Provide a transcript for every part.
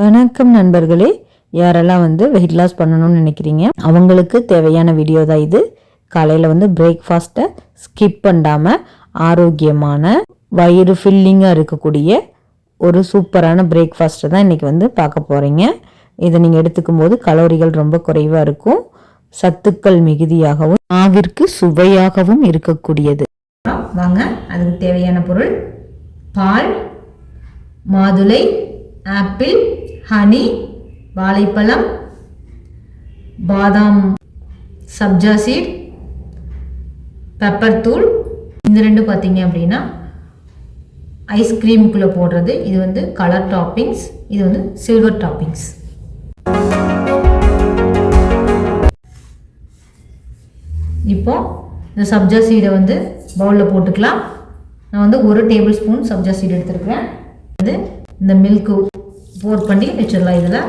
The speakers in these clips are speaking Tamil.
வணக்கம் நண்பர்களே. யாரெல்லாம் வந்து வெயிட் லாஸ் பண்ணணும்னு நினைக்கிறீங்க அவங்களுக்கு தேவையான வீடியோ தான் இது. காலையில் வந்து பிரேக்ஃபாஸ்ட்டை ஸ்கிப் பண்ணாமல் ஆரோக்கியமான வயிறு ஃபில்லிங்காக இருக்கக்கூடிய ஒரு சூப்பரான பிரேக்ஃபாஸ்ட்டை தான் இன்றைக்கி வந்து பார்க்க போகிறீங்க இதை நீங்கள் எடுத்துக்கும் போது கலோரிகள் ரொம்ப குறைவாக இருக்கும். சத்துக்கள் மிகுதியாகவும் ஆவிற்கு சுவையாகவும் இருக்கக்கூடியது. வாங்க அதுக்கு தேவையான பொருள் பால் மாதுளை ஆப்பிள் ஹனி வாழைப்பழம் பாதாம் சப்ஜா சீட் பெப்பர் தூள். இந்த ரெண்டு பார்த்தீங்க அப்படின்னா ஐஸ்கிரீமுக்குள்ளே போடுறது. இது வந்து கலர் டாப்பிங்ஸ் இது வந்து சில்வர் டாப்பிங்ஸ் இப்போ இந்த சப்ஜா சீடை வந்து பவுலில் போட்டுக்கலாம். நான் வந்து ஒரு டேபிள் ஸ்பூன் சப்ஜா சீடு எடுத்துருக்கேன் இது இந்த மில்க்கு போர் பண்ணி வச்சிடலாம் இதில்.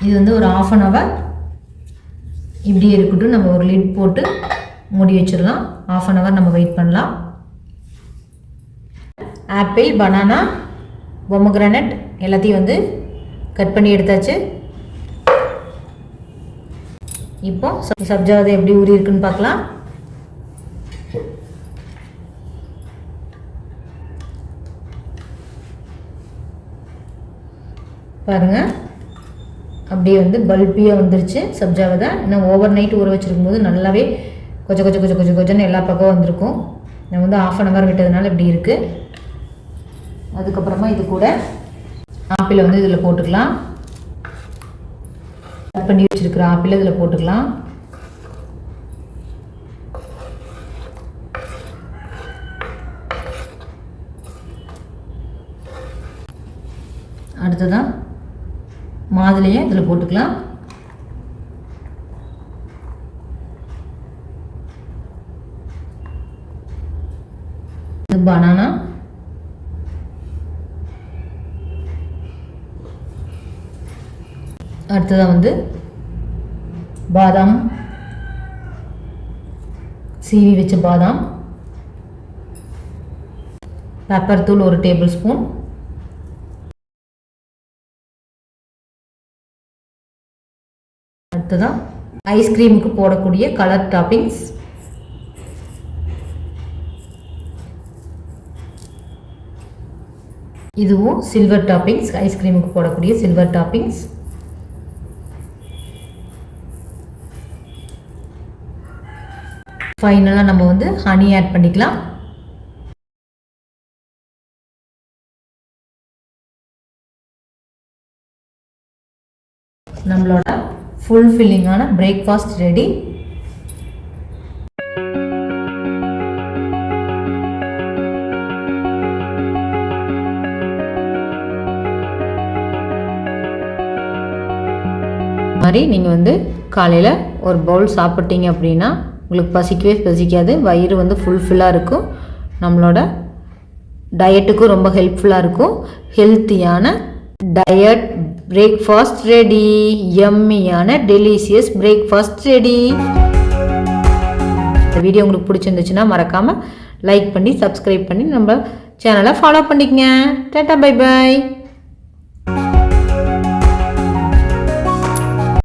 இது வந்து ஒரு ஆஃப் அன் ஹவர் இப்படியே இருக்கட்டும் நம்ம ஒரு லிட் போட்டு மூடி வச்சிடலாம். ஆஃப் அன் ஹவர் நம்ம வெயிட் பண்ணலாம். ஆப்பிள் பனானா பொமக்ரானட் எல்லாத்தையும் வந்து கட் பண்ணி எடுத்தாச்சு. இப்போ சப்- சப்ஜா எப்படி ஊறி இருக்குன்னு பார்க்கலாம். பாருங்கள் அப்படியே வந்து பல்பியாக வந்துருச்சு. சப்ஜாவை தான் இன்னும் ஓவர் நைட் ஊற வச்சுருக்கும் போது நல்லாவே கொச்ச கொச்ச கொச்ச கொச்ச கொச்சன்னு எல்லா பக்கம் வந்திருக்கும். நான் வந்து ஆஃப் அன் ஹவர் விட்டதுனால இப்படி இருக்குது அதுக்கப்புறமா இது கூட ஆப்பிளை வந்து இதில் போட்டுக்கலாம். கட் பண்ணி வச்சிருக்கிற ஆப்பிளை இதில் போட்டுக்கலாம். அடுத்ததான் மாதுளையும் இதில் போட்டுக்கலாம். இது பனானா அடுத்ததாக வந்து பாதாம். சீவி வச்ச பாதாம். பெப்பர் தூள் ஒரு டேபிள் ஸ்பூன் அடுத்ததான் ஐஸ்கிரீமுக்கு போடக்கூடிய கலர் டாப்பிங்ஸ் இதுவும் சில்வர் டாப்பிங்ஸ் ஐஸ்கிரீமுக்கு போடக்கூடிய சில்வர் டாப்பிங்ஸ் ஃபைனலாக நம்ம வந்து ஹனி ஆட் பண்ணிக்கலாம். நம்மளோட ஃபுல் ஃபில்லிங்கான பிரேக்ஃபாஸ்ட் ரெடி மாதிரி நீங்கள் வந்து காலையில் ஒரு பவுல் சாப்பிட்டீங்க அப்படின்னா உங்களுக்கு பசிக்கவே பசிக்காது. வயிறு வந்து ஃபுல்ஃபில்லாக இருக்கும். நம்மளோட டயட்டுக்கும் ரொம்ப ஹெல்ப்ஃபுல்லாக இருக்கும். ஹெல்த்தியான டயட் பிரேக்ஃபாஸ்ட் ரெடி எம்மியான டெலிசியஸ் பிரேக்ஃபாஸ்ட் ரெடி இந்த வீடியோ உங்களுக்கு பிடிச்சிருந்துச்சுன்னா மறக்காமல் லைக் பண்ணி சப்ஸ்கிரைப் பண்ணி நம்ம சேனலை ஃபாலோ பண்ணிக்கங்க. Data by by